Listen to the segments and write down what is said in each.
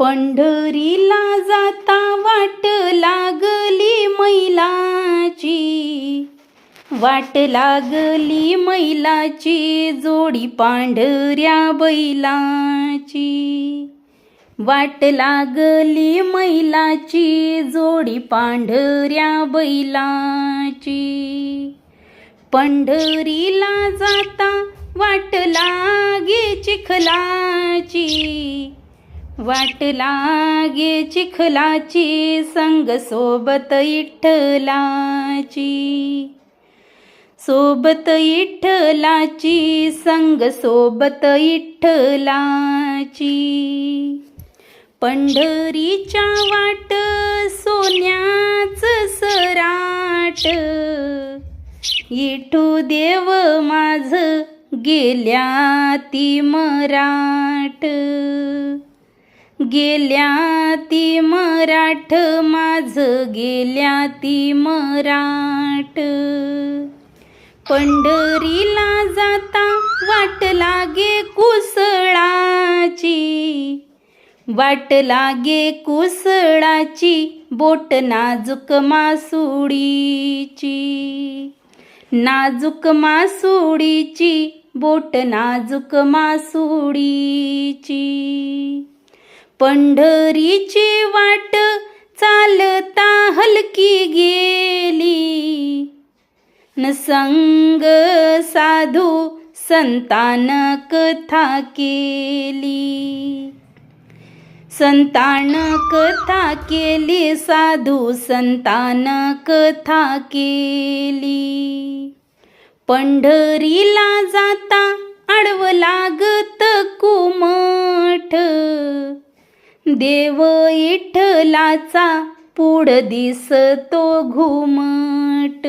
पंढरीला जाता वाट लागली मैलाची. वाट लागली मैलाची जोडी पांढऱ्या बैलाची. वाट लागली मैलाची जोडी पांढऱ्या बैलाची. पंढरीला जाता वाट लागे चिखलाची. वाट लागे चिखलाची संग सोबत इठ्ठलाची सोबत इठ्ठलाची संग सोबत इठ्ठलाची पंढरीच्या वाट सोन्याच सराट. इठू देव माझ गेल्या ती मराठ गेल्या ती मराठ माझ गेल्या ती मराठ. पंढरीला जाता वाट लागे कुसळाची वाट लागे कुसळाची बोट नाजूक मासुडीची. नाजूक मासुडीची बोट नाजूक मासुडीची. पंढरीची वाट चालता हलकी गेली. न संग साधू संतान कथा केली. संतान कथा केली साधू संतान कथा केली. पंढरीला जाता आडव लागत कुम देव इठलाचा पुढ दिसतो घुमट.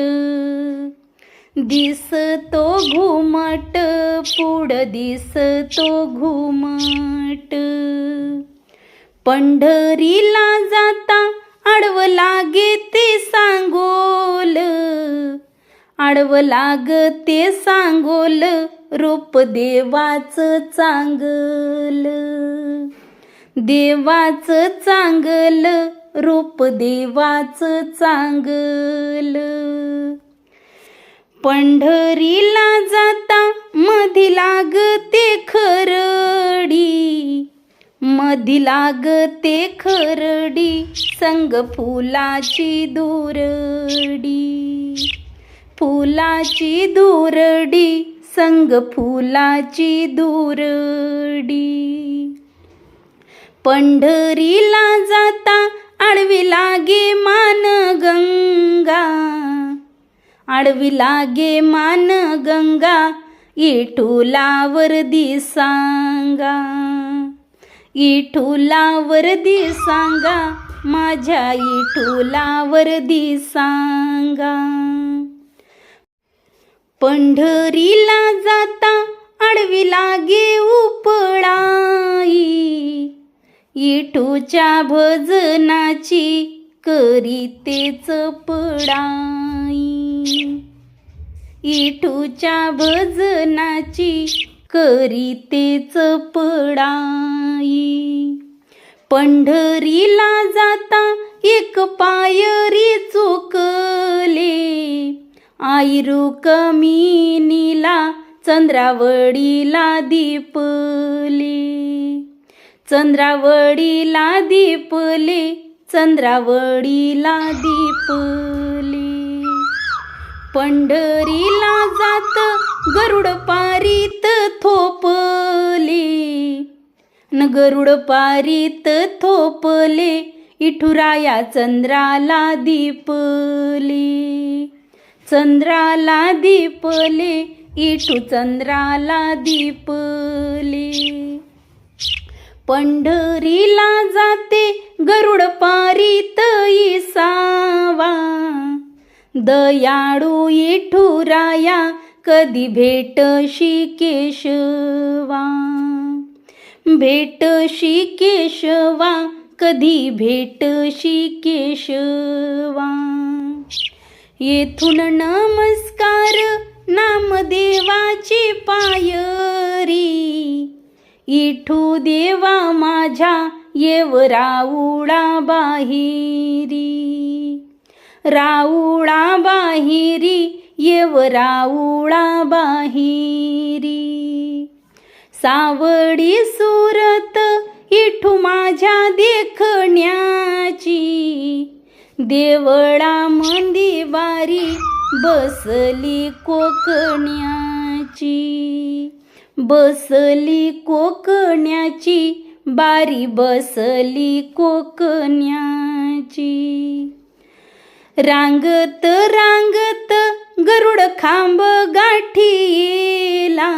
दिसतो घुमट पुढ दिसतो घुमट. पंढरीला जाता आडव लागे ते सांगोल. आडव लाग ते सांगोल रूप देवाच चांगलं. देवाच चांगल रूप देवाच चांगल. पंढरीला जाता मधी लागते खरडी मधी लागते खरडी संग फुलाची दुरडी. फुलाची दुरडी संग फुलाची दुरडी. पंढरीला जाता आडवी लागे मान गंगा. आडवी लागे मान गंगा इठुलावर दिसांगा. इठुलावर दिसांगा माझ्या इठुलावर दिसांगा. पंढरीला जाता आडवी लागे उपळाई इठूच्या भजनाची करीतेच पडाई इठूच्या भजनाची करीतेच पडाई पंढरीला जाता एक पायरी चुकले. आयरू कमिनीला चंद्रावडीला दीपले. चंद्रावडीला दीपले चंद्रावडीला दीपले. पंढरीला जात गरुड पारीत थोपले. न गरुड पारीत थोपले इठुराया चंद्राला दीपले. चंद्राला दीपले इठू चंद्राला दीपले. पंढरीला जाते गरुड पारीत इसावा. दयाळू इठुराया कधी भेटशी केशवा. भेटशी केशवा कधी भेटशी केशवा. येथून नमस्कार नामदेवा. इठू देवा माझ्या येव राऊळा बाहिरी. राऊळा बाहिरी येव राऊळा बाहिरी. सावडी सुरत इठू माझ्या देखण्याची. देवळा मंदी बारी बसली कोकण्याची. बसली कोकण्याची बारी बसली कोकण्याची. रांगत रांगत गरुड खांब गाठीला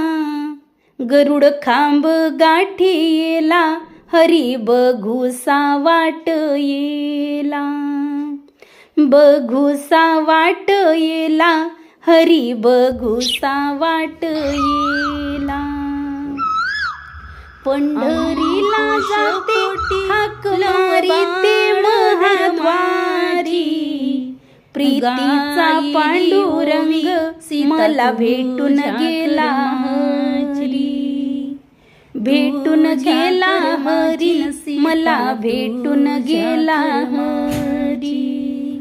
गरुड खांब गाठीला हरी बघुसा वाट येला. बघूसा वाट येला हरी बघुसा वाट येला. पंढरीला जाते हाक मारी ते महाद्वारी प्रीतीचा पांडुरंग मला भेटून गेला हरी. भेटून गेला हरी मला भेटून गेला हरी.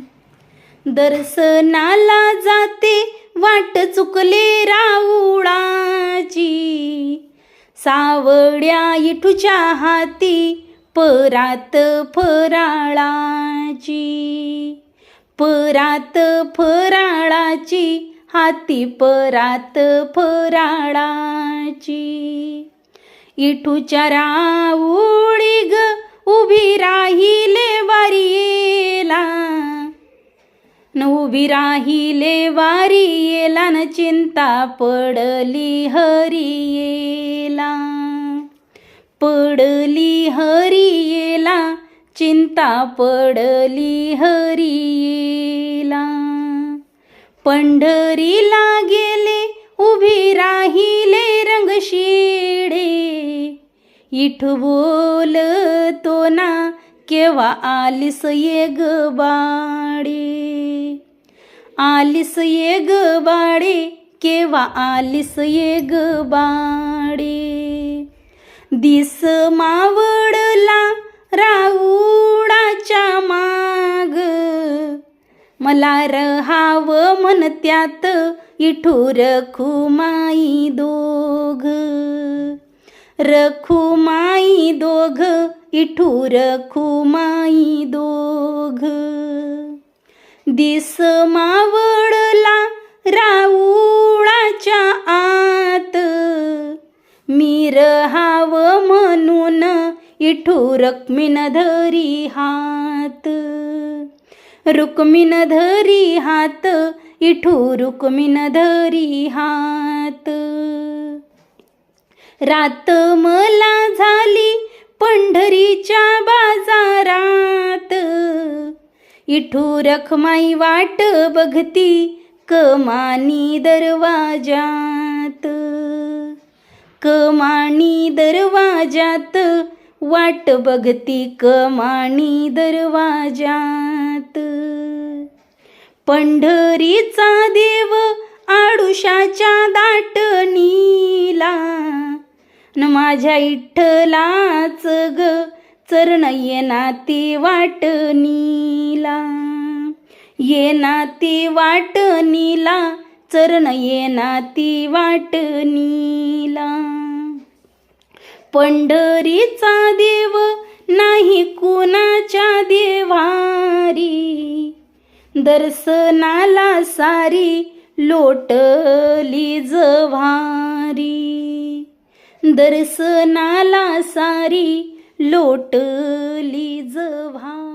दर्शनाला जाते वाट चुकले राऊळाची सावड्या इठूच्या हाती परात फराळाची परात फराळाची हाती परात फराळाची. इठूच्या राऊळी ग उभी राहिले वारीला. न उभी राहिले वारी येला न चिंता पडली हरी येला. पडली हरी येला चिंता पडली हरी येला. पंढरीला गेले उभी राहिले रंगशिडे इठू बोलतो ना केव्हा आलीस ये ग बाडे आलीस ये ग बाडे केव्हा आलीस ये ग बाडे दिस मावडला राऊडाच्या माग मला रहाव म्हणत्यात इठू रखू माई दोघ रखू माई दोघ इठू रखू माई दोघ. दिस मावडला राऊळाच्या आत. मी रहाव म्हणून इठू रक्मिन धरी हात. रुक्मिन धरी हात इठू रुक्मिन धरी हात. रात मला झाली पंढरीच्या बाजारात. इठू रखमाई वाट बघती कमानी दरवाजात कमानी दरवाजात वाट बघती कमानी दरवाजात पंढरीचा देव आडुशाच्या दाटणीला न माझ्या इठ्ठलाच ग. चरण येना ती वाटणीला. येना ती वाटणीला. चरण येना ती वाटणीला. पंढरीचा देव नाही कुणाच्या देवारी. दर्शनाला सारी लोटली जव्हारी. दर्शनाला सारी लोटली जव्हा.